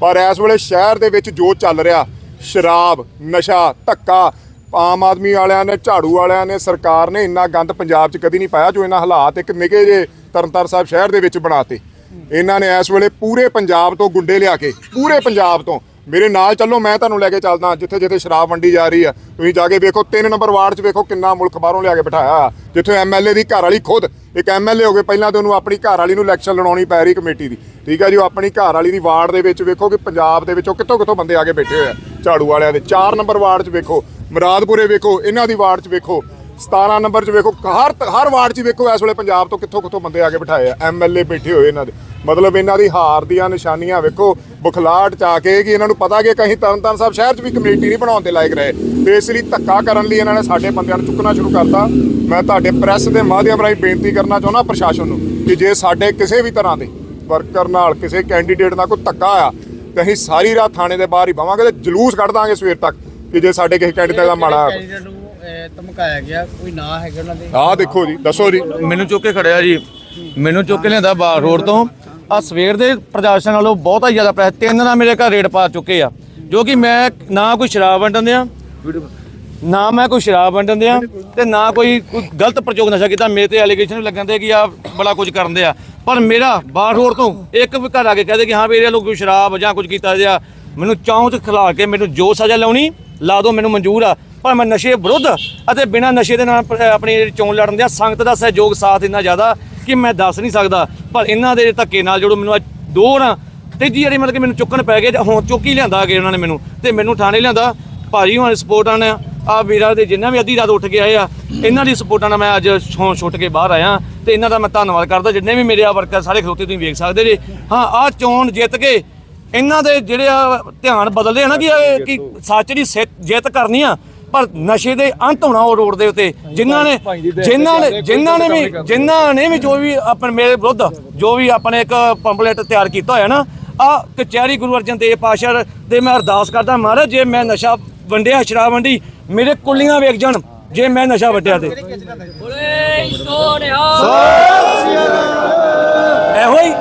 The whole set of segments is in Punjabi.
ਪਰ ਇਸ ਵੇਲੇ ਸ਼ਹਿਰ ਦੇ ਵਿੱਚ ਜੋ ਚੱਲ ਰਿਹਾ, ਸ਼ਰਾਬ, ਨਸ਼ਾ, ਧੱਕਾ, ਆਮ ਆਦਮੀ ਵਾਲਿਆਂ ਨੇ, ਝਾੜੂ ਵਾਲਿਆਂ ਨੇ, ਸਰਕਾਰ ਨੇ ਇੰਨਾ ਗੰਦ ਪੰਜਾਬ 'ਚ ਕਦੀ ਨਹੀਂ ਪਾਇਆ ਜੋ ਇਹਨਾਂ ਹਾਲਾਤ ਇੱਕ ਨਿੱਕੇ ਜੇ ਤਰਨਤਾਰਨ ਸਾਹਿਬ ਸ਼ਹਿਰ ਦੇ ਵਿੱਚ ਬਣਾਤੇ ਇਹਨਾਂ ਨੇ ਇਸ ਵੇਲੇ ਪੂਰੇ ਪੰਜਾਬ ਤੋਂ ਗੁੰਡੇ ਲਿਆ ਕੇ, ਪੂਰੇ ਪੰਜਾਬ ਤੋਂ। ਮੇਰੇ ਨਾਲ ਚੱਲੋ, ਮੈਂ ਤੁਹਾਨੂੰ ਲੈ ਕੇ ਚੱਲਦਾ, ਜਿੱਥੇ ਜਿੱਥੇ ਸ਼ਰਾਬ ਵੰਡੀ ਜਾ ਰਹੀ ਆ। ਤੁਸੀਂ ਜਾ ਕੇ ਵੇਖੋ 3 ਨੰਬਰ ਵਾਰਡ 'ਚ ਵੇਖੋ ਕਿੰਨਾ ਮੁਲਕ ਬਾਹਰੋਂ ਲਿਆ ਕੇ ਬਿਠਾਇਆ। ਜਿੱਥੇ ਐਮਐਲਏ ਦੀ ਘਰ ਵਾਲੀ ਖੁਦ ਇੱਕ ਐਮਐਲਏ ਹੋ ਗਏ, ਪਹਿਲਾਂ ਤਾਂ ਉਹਨੂੰ ਆਪਣੀ ਘਰ ਵਾਲੀ ਨੂੰ ਇਲੈਕਸ਼ਨ ਲੜਾਉਣੀ ਪੈ ਰਹੀ ਕਮੇਟੀ ਦੀ। ਠੀਕ ਹੈ ਜੀ, ਉਹ ਆਪਣੀ ਘਰ ਵਾਲੀ ਦੀ ਵਾਰਡ ਦੇ ਵਿੱਚ ਵੇਖੋ ਕਿ ਪੰਜਾਬ ਦੇ ਵਿੱਚੋਂ ਕਿੱਥੋਂ ਕਿੱਥੋਂ ਬੰਦੇ ਆ ਕੇ ਬੈਠੇ ਹੋਏ ਆ, ਝਾੜੂ ਵਾਲਿਆਂ ਦੇ। 4 ਨੰਬਰ ਵਾਰਡ 'ਚ ਵੇਖੋ, ਮੁਰਾਦਪੁਰੇ ਵੇਖੋ, ਇਹਨਾਂ ਦੀ ਵਾਰਡ 'ਚ ਵੇਖੋ 17 ਨੰਬਰ 'ਚ ਵੇਖੋ, ਹਰ ਹਰ ਵਾਰਡ 'ਚ ਵੇਖੋ, ਇਸ ਵੇਲੇ ਪੰਜਾਬ ਤੋਂ ਕਿੱਥੋਂ ਕਿੱਥੋਂ ਬੰਦੇ ਆ ਕੇ ਬਿਠਾਏ ਆ ਐਮਐਲਏ ਬੈਠੇ ਹੋਏ ਇਹਨਾਂ ਦੇ। ਮਤਲਬ ਇਹਨਾਂ ਦੀ ਹਾਰ ਦੀਆਂ ਨਿਸ਼ਾਨੀਆਂ ਵੇਖੋ ਬੁਖਲਾਟ ਚ ਆ ਕੇ ਕਿ ਇਹਨਾਂ ਨੂੰ ਪਤਾ ਕਿ ਕਹੀਂ ਤਰਨਤਾਰਨ ਸਾਹਿਬ ਸ਼ਹਿਰ 'ਚ ਵੀ ਕਮੇਟੀ ਨਹੀਂ ਬਣਾਉਣ ਦੇ ਲਾਇਕ ਰਹੇ। ਤੇ ਇਸ ਲਈ ਧੱਕਾ ਕਰਨ ਲਈ ਇਹਨਾਂ ਨੇ ਸਾਡੇ ਬੰਦਿਆਂ ਨੂੰ ਚੁੱਕਣਾ ਸ਼ੁਰੂ ਕਰਤਾ। ਮੈਂ ਤੁਹਾਡੇ ਪ੍ਰੈਸ ਦੇ ਮਾਧਿਅਮ ਰਾਹੀਂ ਬੇਨਤੀ ਕਰਨਾ ਚਾਹੁੰਦਾ ਪ੍ਰਸ਼ਾਸਨ ਨੂੰ ਕਿ ਜੇ ਸਾਡੇ ਕਿਸੇ ਵੀ ਤਰ੍ਹਾਂ ਦੇ ਵਰਕਰ ਨਾਲ ਕਿਸੇ ਕੈਂਡੀਡੇਟ ਨਾਲ ਕੋਈ ਧੱਕਾ ਆ ਤੇ ਅਸੀਂ ਸਾਰੀ ਰਾਤ ਥਾਣੇ ਦੇ ਬਾਹਰ ਹੀ ਬਵਾਂਗੇ ਤੇ ਜਲੂਸ ਕੱਢ ਦਾਂਗੇ ਸਵੇਰ ਤੱਕ ਕਿ ਜੇ ਸਾਡੇ ਕਿਸੇ ਕੈਂਡੀਡੇਟ ਦਾ ਮਾੜਾ ਕੈਂਡੀਡੇਟ ਨੂੰ ਅਹ, ਧਮਕਾਇਆ ਗਿਆ ਕੋਈ ਨਾਂ ਹੈਗਾ ਉਹਨਾਂ ਦੇ? ਆਹ ਦੇਖੋ ਜੀ ਦੱਸੋ ਜੀ। ਮੈਨੂੰ ਚੁੱਕ ਕੇ ਖੜਿਆ ਜੀ। ਮੈਨੂੰ ਚੁੱਕ ਕੇ ਲਿਆਂਦਾ ਬਾਰ ਰੋਡ ਤੋਂ। ਆ ਸਵੇਰ ਦੇ ਪ੍ਰਦਰਸ਼ਨ ਨਾਲੋਂ ਬਹੁਤਾ ਹੀ ਜ਼ਿਆਦਾ ਪੈਸੇ, ਤਿੰਨ ਨਾਲ ਮੇਰੇ ਘਰ ਰੇਡ ਪਾ ਚੁੱਕੇ ਆ, ਜੋ ਕਿ ਮੈਂ ਨਾ ਕੋਈ ਸ਼ਰਾਬ ਵੰਡਣ ਦਿਆਂ, ਨਾ ਮੈਂ ਕੋਈ ਸ਼ਰਾਬ ਵੰਡਣ ਦਿਆਂ ਤੇ ਨਾ ਕੋਈ ਕੋਈ ਗਲਤ ਪ੍ਰਯੋਗ ਨਸ਼ਾ ਕੀਤਾ। ਮੇਰੇ ਤੇ ਐਲੀਗੇਸ਼ਨ ਲੱਗਣ ਦੇ ਕਿ ਆ ਬੜਾ ਕੁਝ ਕਰਨ ਦੇ ਆ ਪਰ ਮੇਰਾ ਬਾਰ ਰੋਡ ਤੋਂ ਇੱਕ ਵੀ ਘਰ ਆ ਕੇ ਕਹਦੇ ਕਿ ਹਾਂ ਵੀ ਇਹਦੇ ਲੋਕ ਕੋਈ ਸ਼ਰਾਬ ਜਾਂ ਕੁਝ ਕੀਤਾ ਜਾਂ, ਮੈਨੂੰ ਚੌਂਚ ਖਿਲਾ ਕੇ ਮੈਨੂੰ ਜੋ ਸਜ਼ਾ ਲਾਉਣੀ, ਲਾ ਦੋ ਮੈਨੂੰ ਮਨਜ਼ੂਰ ਆ। ਪਰ ਮੈਂ ਨਸ਼ੇ ਵਿਰੁੱਧ ਅਤੇ ਬਿਨਾਂ ਨਸ਼ੇ ਦੇ ਨਾਲ ਆਪਣੀ ਚੋਣ ਲੜਨ ਦਿਆ, ਸੰਗਤ ਦਾ ਸਹਿਯੋਗ ਸਾਥ ਇੰਨਾ ਜ਼ਿਆਦਾ ਕਿ ਮੈਂ ਦੱਸ ਨਹੀਂ ਸਕਦਾ ਪਰ ਇਹਨਾਂ ਦੇ ਧੱਕੇ ਨਾਲ ਜਦੋਂ ਮੈਨੂੰ ਅੱਜ ਦੋ ਨਾ ਤੀਜੀ ਜਿਹੜੀ ਮਤਲਬ ਕਿ ਮੈਨੂੰ ਚੁੱਕਣ ਪੈ ਗਏ ਹੁਣ ਚੁੱਕ ਲਿਆਂਦਾ ਅਗੇ ਉਹਨਾਂ ਨੇ ਮੈਨੂੰ ਤੇ ਮੈਨੂੰ ਥਾਣੇ ਲਿਆਂਦਾ ਭਾਜੀ ਹੁਣ ਸਪੋਰਟਾਂ ਨੇ ਆ ਵੀਰਾਂ ਦੇ ਜਿੰਨਾ ਵੀ ਅੱਧੀ ਰਾਤ ਉੱਠ ਕੇ ਆਏ ਆ ਇਹਨਾਂ ਦੀ ਸਪੋਰਟਾਂ ਨਾਲ ਮੈਂ ਅੱਜ ਛੋਂ ਛੁੱਟ ਕੇ ਬਾਹਰ ਆਇਆ ਤੇ ਇਹਨਾਂ ਦਾ ਮੈਂ ਧੰਨਵਾਦ ਕਰਦਾ ਜਿੰਨੇ ਵੀ ਮੇਰੇ ਆ ਵਰਕਰ ਸਾਰੇ ਖਲੋਤੇ ਤੁਸੀਂ ਵੇਖ ਸਕਦੇ ਜੀ। ਹਾਂ ਆ ਚੋਣ ਜਿੱਤ ਕੇ ਇਹਨਾਂ ਦੇ ਜਿਹੜੇ ਆ ਧਿਆਨ ਬਦਲਦੇ ਆ ਨਾ ਕਿ ਸੱਚ ਦੀ ਜਿੱਤ ਕਰਨੀ ਆ ਪਰ ਨਸ਼ੇ ਦੇ ਅੰਤ ਹੋਣਾ ਉਹ ਰੋਡ ਦੇ ਉੱਤੇ। ਜਿਨ੍ਹਾਂ ਨੇ ਜਿਨ੍ਹਾਂ ਨੇ ਜਿਨ੍ਹਾਂ ਨੇ ਵੀ ਜਿਨ੍ਹਾਂ ਨੇ ਵੀ ਜੋ ਵੀ ਆਪਣੇ ਮੇਰੇ ਵਿਰੁੱਧ ਜੋ ਵੀ ਆਪਣੇ ਇੱਕ ਪੰਪਲੇਟ ਤਿਆਰ ਕੀਤਾ ਹੋਇਆ ਨਾ ਆ ਕਚਹਿਰੀ ਗੁਰੂ ਅਰਜਨ ਦੇਵ ਪਾਸ਼ਾ ਦੇ ਮੈਂ ਅਰਦਾਸ ਕਰਦਾ ਮਹਾਰਾਜ ਜੇ ਮੈਂ ਨਸ਼ਾ ਵੰਡਿਆ ਸ਼ਰਾਬ ਵੰਡੀ ਮੇਰੇ ਕੁੱਲੀਆਂ ਵੇਖ ਜਾਣ ਜੇ ਮੈਂ ਨਸ਼ਾ ਵੰਡਿਆ ਤੇ। ਇਹੋ ਹੀ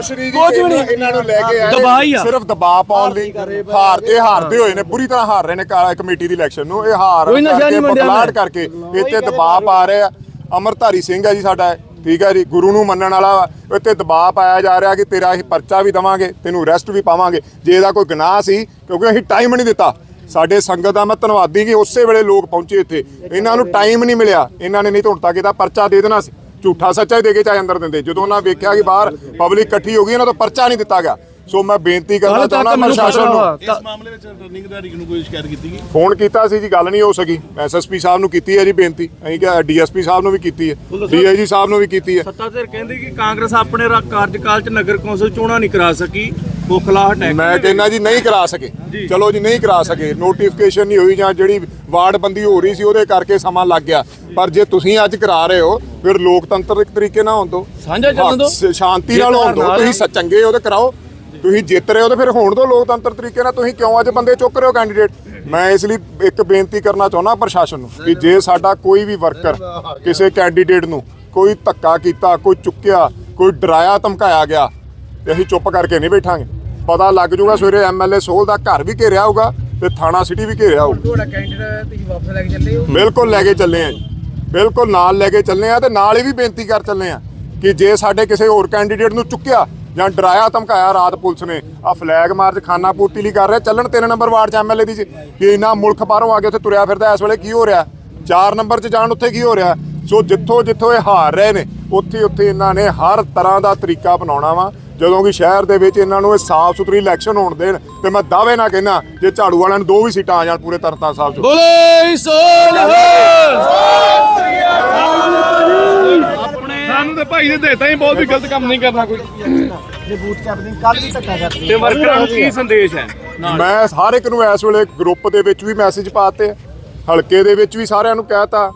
ਕੁਛ ਨਹੀਂ ਜੀ ਕੁਛ ਵੀ ਨਹੀਂ। ਇਹਨਾਂ- ਨੂੰ ਲੈ ਕੇ ਆਏ। ਦਬਾਅ ਹੀ ਆ। ਸਿਰਫ ਦਬਾਅ ਪਾਉਣ ਲਈ ਹਾਰ ਇਹ ਹਾਰਦੇ ਹੋਏ ਨੇ ਬੁਰੀ ਤਰ੍ਹਾਂ ਹਾਰ ਰਹੇ ਨੇ ਕਾ- ਕਮੇਟੀ ਦੀ ਇਲੈਕਸ਼ਨ ਨੂੰ। ਇਹ ਹਾਰ ਕੋਈ ਨਸ਼ਾ ਕਰਕੇ ਨਹੀਂ ਵੰਡਿਆ। ਕਰਕੇ ਇੱਥੇ ਦਬਾਅ ਪਾ ਰਹੇ। ਆ ਅਮਰਧਾਰੀ ਸਿੰਘ ਹੈ ਜੀ ਸਾਡਾ ਠੀਕ ਹੈ ਜੀ ਗੁਰੂ ਨੂੰ ਮੰਨਣ ਵਾਲਾ ਵਾ। ਇੱਥੇ ਦਬਾਅ ਪਾਇਆ ਜਾ ਰਿਹਾ ਕਿ ਤੇਰਾ ਅਸੀਂ ਪਰਚਾ ਵੀ ਦਵਾਂਗੇ ਤੈਨੂੰ ਅਰੈਸਟ ਵੀ ਪਾਵਾਂਗੇ। ਜੇ ਇਹਦਾ ਕੋਈ ਗੁਨਾਹ ਸੀ ਕਿਉਂਕਿ ਅਸੀਂ ਟਾਈਮ ਨਹੀਂ ਦਿੱਤਾ। ਸਾਡੇ ਸੰਗਤ ਦਾ ਮੈਂ ਧੰਨਵਾਦੀ ਕਿ ਉਸੇ ਵੇਲੇ ਲੋਕ ਪਹੁੰਚੇ ਇੱਥੇ। ਇਹਨਾਂ ਨੂੰ ਟਾਈਮ ਨਹੀਂ ਮਿਲਿਆ। ਇਹਨਾਂ ਨੇ ਨਹੀਂ ਤਾਂ ਹੁਣ ਤੱਕ ਇਹਦਾ ਪਰਚਾ ਦੇ ਦੇਣਾ ਸੀ। ਝੂਠਾ ਸੱਚਾ ਹੀ ਦੇ ਕੇ ਚਾਹੇ ਅੰਦਰ ਦਿੰਦੇ। ਜਦੋਂ ਉਹਨਾਂ ਵੇਖਿਆ ਕਿ ਬਾਹਰ ਪਬਲਿਕ ਇਕੱਠੀ ਹੋ ਗਈ ਇਹਨਾਂ ਤੋਂ ਪਰਚਾ ਨਹੀਂ ਦਿੱਤਾ ਗਿਆ। ਸੋ ਮੈਂ ਬੇਨਤੀ ਕਰਨਾ ਚਾਹੁੰਦਾ ਪ੍ਰਸ਼ਾਸਨ ਨੂੰ। ਇਸ ਮਾਮਲੇ ਵਿੱਚ ਰਿਟਰਨਿੰਗ ਅਧਿਕਾਰੀ ਨੂੰ ਕੋਈ ਸ਼ਿਕਾਇਤ ਕੀਤੀ ਗਈ? ਫੋਨ ਕੀਤਾ ਸੀ ਜੀ ਗੱਲ ਨਹੀਂ ਹੋ ਸਕੀ। ਐਸਐਸਪੀ ਸਾਹਿਬ ਨੂੰ ਕੀਤੀ ਹੈ ਜੀ ਬੇਨਤੀ। ਅਸੀਂ ਕਿਹਾ ਡੀਐਸਪੀ ਸਾਹਿਬ ਨੂੰ ਵੀ ਕੀਤੀ ਹੈ ਡੀਆਈਜੀ ਸਾਹਿਬ ਨੂੰ ਵੀ ਕੀਤੀ ਹੈ। ਸੱਤਾਧਿਰ ਕਹਿੰਦੇ ਕਿ ਕਾਂਗਰਸ ਆਪਣੇ ਕਾਰਜਕਾਲ 'ਚ ਨਗਰ ਕੌਂਸਲ ਚੋਣਾਂ ਨਹੀਂ ਕਰਾ ਸਕੀ। ਬੋਖਲਾਹਟ ਹੈ ਮੈਂ ਕਹਿੰਦਾ ਜੀ ਨਹੀਂ ਕਰਾ ਸਕੇ। ਚਲੋ ਜੀ ਨਹੀਂ ਕਰਾ ਸਕੇ। ਨੋਟੀਫਿਕੇਸ਼ਨ ਨਹੀਂ ਹੋਈ ਜਾਂ ਜਿਹੜੀ ਵਾਰਡ ਬੰਦੀ ਹੋ ਰਹੀ ਸੀ ਉਹਦੇ ਕਰਕੇ ਸਮਾਂ ਲੱਗ ਗਿਆ। ਪਰ ਜੇ ਤੁਸੀਂ ਅੱਜ ਕਰਾ ਰਹੇ ਹੋ ਫਿਰ ਲੋਕਤੰਤਰਿਕ ਤਰੀਕੇ ਨਾਲ ਹੋਣ ਦਿਓ। ਸਾਂਝਾ ਚੱਲਣ ਸ਼- ਸ਼ਾਂਤੀ ਨਾਲ ਹੋਣ ਦਿਓ। ਤੁਸੀਂ ਚੰਗੇ ਹੋ ਤੇ ਕਰਾਓ। ਤੁਸੀਂ ਜਿੱਤ ਰਹੇ ਹੋ ਤੇ ਫਿਰ ਹੋਣ ਦਿਓ ਲੋਕਤੰਤਰ ਤਰੀਕੇ ਨਾਲ। ਤੁਸੀਂ ਕਿਉਂ ਅੱਜ ਬੰਦੇ ਚੁੱਕ ਰਹੇ ਹੋ ਕੈਂਡੀਡੇਟ ਮੈਂ ਇਸ ਲਈ ਇੱਕ ਬੇਨਤੀ ਕਰਨਾ ਚਾਹੁੰਦਾ ਪ੍ਰਸ਼ਾਸਨ ਨੂੰ ਕਿ ਜੇ ਸਾਡਾ ਕੋਈ ਵੀ ਵਰਕਰ ਕਿਸੇ ਕੈਂਡੀਡੇਟ ਨੂੰ ਕੋਈ ਧੱਕਾ ਕੀਤਾ ਕੋਈ ਚੁੱਕਿਆ ਕੋਈ ਡਰਾਇਆ ਧਮਕਾਇਆ ਗਿਆ ਤੇ ਅਸੀਂ ਚੁੱਪ ਕਰਕੇ ਨਹੀਂ ਬੈਠਾਂਗੇ। ਪਤਾ ਲੱਗ ਜਾਊਗਾ ਸਵੇਰੇ ਐਮਐਲਏ ਸੋਲ ਦਾ ਘਰ ਵੀ ਘੇਰਿਆ ਹੋਊਗਾ ਤੇ ਥਾਣਾ ਸਿਟੀ ਵੀ ਘੇਰਿਆ ਹੋਊਗਾ ਤੁਹਾਡਾ ਕੈਂਡੀਡੇਟ ਤੁਸੀਂ ਵਾਪਸ ਲੈ ਕੇ ਚੱਲੇ ਹੋ? ਬਿਲਕੁਲ ਲੈ ਕੇ ਚੱਲੇ ਆ ਜੀ। ਬਿਲਕੁਲ ਨਾਲ ਲੈ ਕੇ ਚੱਲੇ ਆ ਤੇ ਨਾਲ ਹੀ ਵੀ ਬੇਨਤੀ ਕਰ ਚੱਲੇ ਆ ਕਿ ਜੇ ਸਾਡੇ ਕਿਸੇ ਹੋਰ ਕੈਂਡੀਡੇਟ ਨੂੰ ਚੁੱਕਿਆ ਜਾਂ ਡਰਾਇਆ ਧਮਕਾਇਆ ਰਾਤ ਪੁਲਿਸ ਨੇ ਆ ਫਲੈਗ ਮਾਰਚ ਖਾਨਾ ਪੂਰਤੀ ਲਈ ਕਰ ਰਿਹਾ ਚੱਲਣ 3 ਨੰਬਰ ਵਾਰਡ ਚ ਐਮਐਲਏ ਦੀ ਜੀ। ਕਿ ਇੰਨਾ ਮੁਲਕ ਬਾਹਰੋਂ ਆ ਕੇ ਉੱਥੇ ਤੁਰਿਆ ਫਿਰਦਾ ਇਸ ਵੇਲੇ ਕੀ ਹੋ ਰਿਹਾ? 4 ਨੰਬਰ 'ਚ ਜਾਣ ਉੱਥੇ ਕੀ ਹੋ ਰਿਹਾ? ਸੋ ਜਿੱਥੋਂ ਜਿੱਥੋਂ ਇਹ ਹਾਰ ਰਹੇ ਨੇ ਉੱਥੇ ਉੱਥੇ ਇਹਨਾਂ ਨੇ ਹਰ ਤਰ੍ਹਾਂ ਦਾ ਤਰੀਕਾ ਅਪਣਾਉਣਾ ਵਾ। ਜਦੋਂ ਕਿ ਸ਼ਹਿਰ ਦੇ ਵਿੱਚ ਇਹਨਾਂ ਨੂੰ ਇਹ ਸਾਫ਼ ਸੁਥਰੀ ਇਲੈਕਸ਼ਨ ਹੋਣ ਦੇਣ ਤੇ ਮੈਂ ਦਾਅਵੇ ਨਾਲ ਕਹਿਣਾ ਜੇ ਝਾੜੂ ਵਾਲਿਆਂ ਨੂੰ ਦੋ ਵੀ ਸੀਟਾਂ ਆ ਜਾਣ ਪੂਰੇ ਤਰਨਤਾਰਨ ਸਾਹਿਬ 'ਚ। ਬੋਲੇ ਸਾਨੂੰ ਤੇ ਭਾਈ ਨੇ ਦੇਤਾ ਹੀ ਬਹੁਤ ਵੀ ਗਲਤ ਕੰਮ ਨਹੀਂ ਕਰਨਾ ਕੋਈ। ਜੇ ਬੂਥ ਕੈਪਟਨ ਕੱਲ ਵੀ ਧੱਕਾ ਕਰਦੇ ਤੇ ਵਰਕਰਾਂ ਨੂੰ ਕੀ ਸੰਦੇਸ਼ ਹੈ? ਮੈਂ ਹਰ ਇੱਕ ਨੂੰ ਇਸ ਵੇਲੇ ਗਰੁੱਪ ਦੇ ਵਿੱਚ ਵੀ ਮੈਸੇਜ ਪਾਤੇ ਹਲਕੇ ਦੇ ਵਿੱਚ ਵੀ ਸਾਰਿਆਂ ਨੂੰ ਕਹਿਤਾ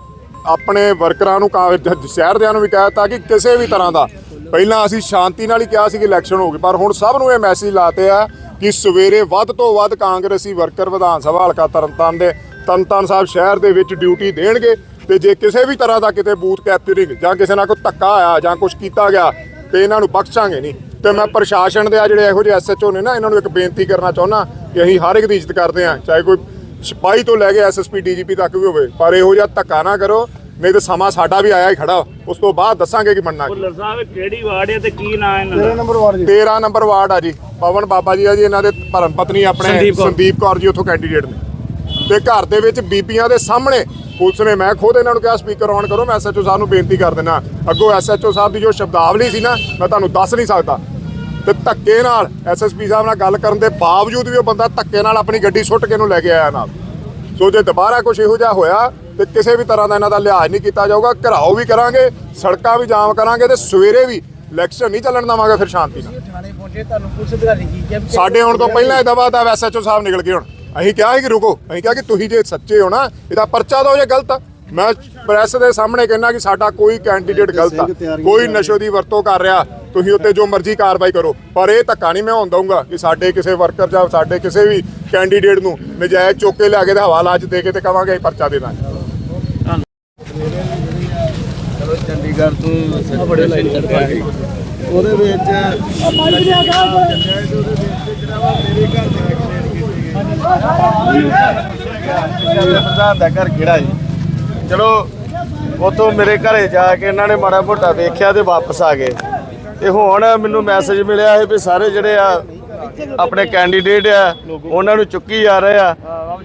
ਆਪਣੇ ਵਰਕਰਾਂ ਨੂੰ ਕਾ- ਜ- ਸ਼ਹਿਰਦਿਆਂ ਨੂੰ ਵੀ ਕਹਿਤਾ ਕਿ ਕਿਸੇ ਵੀ ਤਰ੍ਹਾਂ ਦਾ ਪਹਿਲਾਂ ਅਸੀਂ ਸ਼ਾਂਤੀ ਨਾਲ ਹੀ ਕਿਹਾ ਸੀ ਕਿ ਇਲੈਕਸ਼ਨ ਹੋ ਗਈ, ਪਰ ਹੁਣ ਸਭ ਨੂੰ ਇਹ ਮੈਸੇਜ ਲਾਤੇ ਆ ਕਿ ਸਵੇਰੇ ਵੱਧ ਤੋਂ ਵੱਧ ਕਾਂਗਰਸੀ ਵਰਕਰ ਵਿਧਾਨ ਸਭਾ ਹਲਕਾ ਤਰਨਤਾਰਨ ਦੇ, ਤਰਨਤਾਰਨ ਸਾਹਿਬ ਸ਼ਹਿਰ ਦੇ ਵਿੱਚ ਡਿਊਟੀ ਦੇਣਗੇ ਤੇ ਜੇ ਕਿਸੇ ਵੀ ਤਰ੍ਹਾਂ ਦਾ ਕਿਤੇ ਬੂਥ ਕੈਪਚਰਿੰਗ ਜਾਂ ਕਿਸੇ ਨਾਲ ਕੋਈ ਧੱਕਾ ਆਇਆ ਜਾਂ ਕੁਝ ਕੀਤਾ ਗਿਆ ਤੇ ਇਹਨਾਂ ਨੂੰ ਬਖਸ਼ਾਂਗੇ ਨਹੀਂ। ਤੇ ਮੈਂ ਪ੍ਰਸ਼ਾਸਨ ਦੇ ਆ ਜਿਹੜੇ ਇਹੋ ਜਿਹੇ ਐਸਐਚਓ ਨੇ ਨਾ, ਇਹਨਾਂ ਨੂੰ ਇੱਕ ਬੇਨਤੀ ਕਰਨਾ ਚਾਹੁੰਦਾ ਕਿ ਅਸੀਂ ਹਰ ਇੱਕ ਦੀ ਇੱਜ਼ਤ ਕਰਦੇ ਆ ਚਾਹੇ ਕੋਈ ਸਿਪਾਹੀ ਤੋਂ ਲੈ ਕੇ ਐਸਐਸਪੀ ਡੀਜੀਪੀ ਤੱਕ ਵੀ ਹੋਵੇ, ਪਰ ਇਹੋ ਜਿਹਾ ਧੱਕਾ ਨਾ ਕਰੋ ਨਹੀਂ ਤਾਂ ਸਮਾਂ ਸਾਡਾ ਵੀ ਆਇਆ ਹੀ ਖੜਾ। ਉਸ ਤੋਂ ਬਾਅਦ ਦੱਸਾਂਗੇ ਕਿ ਮੰਨਣਾ ਕੀ। ਭੁੱਲਰ ਸਾਹਿਬ ਕਿਹੜੀ ਵਾਰਡ ਹੈ ਤੇ ਕੀ ਨਾਂ ਇਹਨਾਂ ਦਾ? ਨੰਬਰ ਵਾਰ ਜੀ। 13 ਨੰਬਰ ਵਾਰਡ ਆ ਜੀ। ਪਵਨ ਬਾਬਾ ਜੀ ਆ ਜੀ ਇਹਨਾਂ ਦੇ ਧਰਮ ਪਤਨੀ ਆਪਣੇ ਸੰਦੀਪ ਕੌਰ। ਸੰਦੀਪ ਕੌਰ ਜੀ ਉੱਥੋਂ ਕੈਂਡੀਡੇਟ ਨੇ। ਤੇ ਘਰ ਦੇ ਵਿੱਚ ਬੀਬੀਆਂ ਦੇ ਸਾਹਮਣੇ ਪੁਲਿਸ ਨੇ ਮੈਂ ਖੁਦ ਇਹਨਾਂ ਨੂੰ ਕਿਹਾ ਸਪੀਕਰ ਆਨ ਕਰੋ। ਮੈਂ ਐਸਐਚਓ ਸਾਹਿਬ ਨੂੰ ਬੇਨਤੀ ਕਰ ਦਿੰਦਾ। ਅੱਗੋਂ ਐਸਐਚਓ ਸਾਹਿਬ ਦੀ ਜੋ ਸ਼ਬਦਾਵਲੀ ਸੀ ਨਾ ਮੈਂ ਤੁਹਾਨੂੰ ਦੱਸ ਨਹੀਂ ਸਕਦਾ। ਤੇ ਧੱਕੇ ਨਾਲ ਐਸਐਸਪੀ ਸਾਹਿਬ ਨਾਲ ਗੱਲ ਕਰਨ ਦੇ ਬਾਵਜੂਦ ਵੀ ਉਹ ਬੰਦਾ ਧੱਕੇ ਨਾਲ ਆਪਣੀ ਗੱਡੀ ਸੁੱਟ ਕੇ ਇਹਨੂੰ ਲੈ ਕੇ ਆਇਆ ਨਾਲ। ਸੋ ਜੇ ਦੁਬਾਰਾ ਕੁਝ ਇਹੋ ਜਿਹਾ ਹੋਇਆ ਤੇ ਕਿਸੇ ਵੀ ਤਰ੍ਹਾਂ ਦਾ ਇਹਨਾਂ ਦਾ ਲਿਹਾਜ਼ ਨਹੀਂ ਕੀਤਾ ਜਾਊਗਾ। ਘਰਾਓ ਵੀ ਕਰਾਂਗੇ ਸੜਕਾਂ ਵੀ ਜਾਮ ਕਰਾਂਗੇ ਤੇ ਸਵੇਰੇ ਵੀ ਇਲੈਕਸ਼ਨ ਨਹੀਂ ਚੱਲਣ ਦੇਵਾਂਗੇ ਫਿਰ ਸ਼ਾਂਤੀ ਨਾਲ। ਥਾਣੇ ਪਹੁੰਚੇ ਤੁਹਾਨੂੰ ਪੁਲਿਸ ਅਧਿਕਾਰੀ ਕੀ ਕਿਹਾ ਵੀ ਸਾਡੇ ਆਉਣ ਤੋਂ ਪਹਿਲਾਂ ਇਹਦਾ ਬਾਅਦ ਆ ਐਸਐਚਓ ਸਾਹਿਬ ਨਿਕਲ ਗਏ ਹੁਣ। ਅਸੀਂ ਕਿਹਾ ਕਿ ਰੁਕੋ ਅਸੀਂ ਕਿਹਾ ਕਿ ਤੁਸੀਂ ਜੇ ਸੱਚੇ ਹੋ ਨਾ ਇਹਦਾ ਪਰਚਾ ਦਿਓ ਜੇ ਗਲਤ। ਆ ਮੈਂ ਪ੍ਰੈਸ ਦੇ ਸਾਹਮਣੇ ਕਹਿਣਾ ਕਿ ਸਾਡਾ ਕੋਈ ਕੈਂਡੀਡੇਟ ਗਲਤ ਆ। ਕੋਈ ਨਸ਼ੇ ਦੀ ਵਰਤੋਂ ਕਰ ਰਿਹਾ। ਤੁਸੀਂ ਉੱਤੇ ਜੋ ਮਰਜ਼ੀ ਕਾਰਵਾਈ ਕਰੋ। ਪਰ ਇਹ ਧੱਕਾ ਨਹੀਂ ਮੈਂ ਹੋਣ ਦਊਂਗਾ ਕਿ ਸਾਡੇ ਕਿਸੇ ਵਰਕਰ ਜਾਂ ਸਾਡੇ ਕਿਸੇ ਵੀ ਕੈਂਡੀਡੇਟ ਨੂੰ ਨਜਾਇਜ਼ ਚੁੱਕ ਕੇ ਲਿਆ ਕੇ ਤੇ ਹਵਾਲਾ 'ਚ ਦੇ ਕੇ ਤੇ ਕਵਾਂਗੇ ਅਸੀਂ ਪਰਚਾ ਦੇ ਦਾਂਗੇ। ਚੰਡੀਗੜ੍ਹ ਤੋਂ ਬੜੇ ਲਾਈਨ ਚੜ੍ਹਦਾ ਸੀ। ਉਹਦੇ ਵਿੱਚ ਪ੍ਰਧਾਨ ਦਾ ਘਰ ਕਿਹੜਾ ਜੀ? ਚਲੋ ਉਤੋਂ ਮੇਰੇ ਘਰੇ ਜਾ ਕੇ ਇਹਨਾਂ ਨੇ ਮਾੜਾ ਮੋਟਾ ਵੇਖਿਆ ਤੇ ਵਾਪਸ ਆ ਗਏ। ਤੇ ਹੁਣ ਮੈਨੂੰ ਮੈਸੇਜ ਮਿਲਿਆ ਹੈ ਵੀ ਸਾਰੇ ਜਿਹੜੇ ਆ, ਆਪਣੇ ਕੈਂਡੀਡੇਟ ਆ, ਉਹਨਾਂ ਨੂੰ ਚੁੱਕੀ ਜਾ ਰਹੇ ਆ।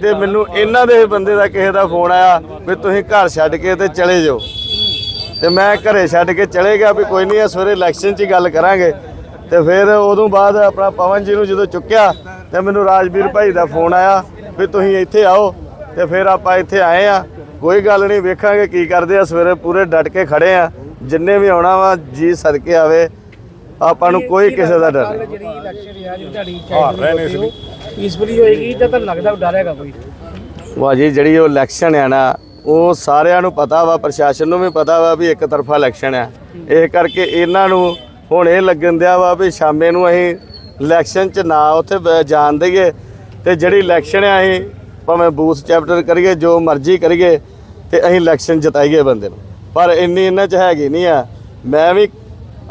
ਤੇ ਮੈਨੂੰ ਇਹਨਾਂ ਦੇ ਬੰਦੇ ਦਾ ਕਿਸੇ ਦਾ ਫੋਨ ਆਇਆ ਵੀ ਤੁਸੀਂ ਘਰ ਛੱਡ ਕੇ ਤੇ ਚਲੇ ਜਾਓ। ਤੇ ਮੈਂ ਘਰੇ ਛੱਡ ਕੇ ਚਲੇ ਗਿਆ ਵੀ ਕੋਈ ਨਹੀਂ ਇਸ ਸਵੇਰੇ ਇਲੈਕਸ਼ਨ 'ਚ ਹੀ ਗੱਲ ਕਰਾਂਗੇ। ਤੇ ਫਿਰ ਉਦੋਂ ਬਾਅਦ ਆਪਣਾ ਪਵਨ ਜੀ ਨੂੰ ਜਦੋਂ ਚੁੱਕਿਆ ਤੇ ਮੈਨੂੰ ਰਾਜਵੀਰ ਭਾਈ ਦਾ ਫੋਨ ਆਇਆ ਵੀ ਤੁਸੀਂ ਇੱਥੇ ਆਓ ਤੇ ਫਿਰ ਆਪਾਂ ਇੱਥੇ ਆਏ ਆ ਕੋਈ ਗੱਲ ਨਹੀਂ ਵੇਖਾਂਗੇ ਕੀ ਕਰਦੇ ਆ। ਸਵੇਰੇ ਪੂਰੇ ਡਟ ਕੇ ਖੜੇ ਆ। ਜਿੰਨੇ ਵੀ ਆਉਣਾ ਵਾ ਜੀ ਸਦਕੇ ਆਵੇ। ਆਪਾਂ ਨੂੰ ਕੋਈ ਕਿਸੇ ਦਾ ਡਰ ਨਹੀਂ। ਜਿਹੜੀ ਇਲੈਕਸ਼ਨ ਤੁਹਾਡੀ ਚਾਹੀਦੀ ਪੀਸਫੁਲੀ ਹੋਏਗੀ ਜਾਂ ਤੁਹਾਨੂੰ ਲੱਗਦਾ ਡਰ ਹੈਗਾ ਕੋਈ? ਵਾ ਜੀ ਜਿਹੜੀ ਉਹ ਇਲੈਕਸ਼ਨ ਆ ਨਾ ਉਹ ਸਾਰਿਆਂ ਨੂੰ ਪਤਾ ਵਾ, ਪ੍ਰਸ਼ਾਸਨ ਨੂੰ ਵੀ ਪਤਾ ਵਾ ਵੀ ਇੱਕ ਤਰਫਾ ਇਲੈਕਸ਼ਨ ਆ। ਇਹ ਕਰਕੇ ਇਹਨਾਂ ਨੂੰ ਹੁਣ ਇਹ ਲੱਗਣ ਦਿਆ ਵਾ ਵੀ ਸ਼ਾਮੇ ਨੂੰ ਅਸੀਂ ਇਲੈਕਸ਼ਨ 'ਚ ਨਾ ਉੱਥੇ ਜਾਣ ਦੇਈਏ ਤੇ ਜਿਹੜੀ ਇਲੈਕਸ਼ਨ ਆ ਅਸੀਂ ਭਾਵੇਂ ਬੂਥ ਚੈਪਟਰ ਕਰੀਏ, ਜੋ ਮਰਜ਼ੀ ਕਰੀਏ ਤੇ ਅਸੀਂ ਇਲੈਕਸ਼ਨ ਜਿਤਾਈਏ ਬੰਦੇ ਨੂੰ। ਪਰ ਇੰਨੀ ਇਹਨਾਂ 'ਚ ਹੈਗੀ ਨਹੀਂ ਆ। ਮੈਂ ਵੀ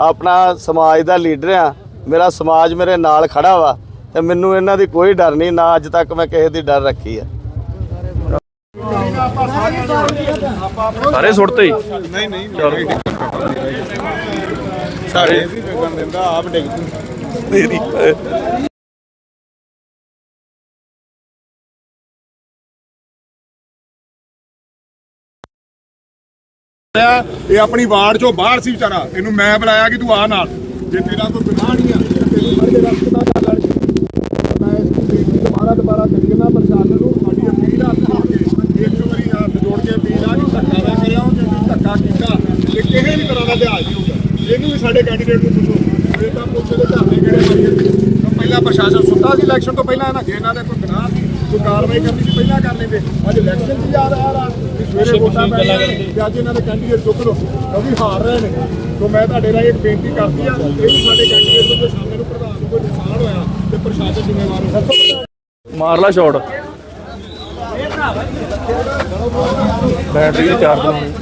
ਆਪਣਾ ਸਮਾਜ ਦਾ ਲੀਡਰ ਆ। ਮੇਰਾ ਸਮਾਜ ਮੇਰੇ ਨਾਲ ਖੜਾ ਵਾ ਤੇ ਮੈਨੂੰ ਇਹਨਾਂ ਦੀ ਕੋਈ ਡਰ ਨਹੀਂ, ਨਾ ਅੱਜ ਤੱਕ ਮੈਂ ਕਿਸੇ ਦੀ ਡਰ ਰੱਖੀ ਆ। ਸਾਰੇ ਸੁੱਟਤੇ ਹੀ? ਇਹ ਆਪਣੀ ਵਾਰਡ ਚੋਂ ਬਾਹਰ ਸੀ ਵਿਚਾਰਾ। ਇਹਨੂੰ ਮੈਂ ਬੁਲਾਇਆ ਕਿ ਤੂੰ ਆ ਨਾਲ। ਜੇ ਤੇਰਾ ਕੋਈ ਗੁਨਾਹ ਨਹੀਂ ਆ ਤੇ ਤੈਨੂੰ ਸਾਡੇ ਰਸਤਾ ਦਾ ਗੱਲ ਮੈਂ ਇਸ ਨੂੰ ਬੇਨਤੀ ਦੁਬਾਰਾ ਦੁਬਾਰਾ ਕਰੀ ਨਾ ਪ੍ਰਸ਼ਾਸਨ ਨੂੰ ਸਾਡੀ ਅਪੀਲ ਹੱਥ ਜੋੜ ਕੇ ਇੱਕ ਵਾਰੀ ਹੱਥ ਜੋੜ ਕੇ ਅਪੀਲ ਆ ਕਿ ਧੱਕਾ ਨਾ ਕਰਿਆ ਜੇ ਤੁਸੀਂ ਧੱਕਾ ਕੀਤਾ ਤੇ ਕਿਸੇ ਵੀ ਤਰ੍ਹਾਂ ਦਾ ਲਿਹਾਜ਼ ਨਹੀਂ ਵੀ ਸਾਡੇ ਕੈਂਡੀਡੇਟ ਨੂੰ ਪੁੱਛੋ। ਇਹ ਤਾਂ ਪੁੱਛੋ ਦੇ ਧਰਨੇ ਕਿਹੜੇ ਮਾਰੀਏ। ਤਾਂ ਪਹਿਲਾਂ ਪ੍ਰਸ਼ਾਸਨ ਸੁੱਤਾ ਸੀ ਇਲੈਕਸ਼ਨ ਤੋਂ ਪਹਿਲਾਂ ਇਹਨਾਂ ਇਹਨਾਂ ਦੇ ਕੋਈ ਗੁਨਾਹ ਸੀ ਕੋਈ ਕਾਰਵਾਈ ਕਰਨੀ ਸੀ ਪਹਿਲਾਂ ਕਰ ਲੈਂਦੇ ਅੱਜ ਇਲੈਕਸ਼ਨ ਦੀ ਯਾਦ ਆ ਰਹਾ। ਕਿ ਸਵੇਰੇ ਵੋਟਾਂ ਪੈ ਗਈਆਂ ਤੇ ਅੱਜ ਇਹਨਾਂ ਦੇ ਕੈਂਡੀਡੇਟ ਚੁੱਕ ਲਓ। ਕਿਉਂਕਿ ਹਾਰ ਰਹੇ ਨੇ। ਸੋ ਮੈਂ ਤੁਹਾਡੇ ਰਾਹੀਂ ਇੱਕ ਬੇਨਤੀ ਕਰਦੀ ਆ ਇਹ ਵੀ ਸਾਡੇ ਕੈਂਡੀਡੇਟ ਨੂੰ ਜੋ ਸਾਹਮਣੇ ਨੂੰ ਪ੍ਰਧਾਨ ਨੂੰ ਕੋਈ ਨੁਕਸਾਨ ਹੋਇਆ ਤੇ ਪ੍ਰਸ਼ਾਸਨ ਜ਼ਿੰਮੇਵਾਰ ਹੋ ਮਾਰ ਲਾ ਸ਼ਾਟ ਬੈਟਰੀ ਚਾਰਜ ਲਾਉਣੀ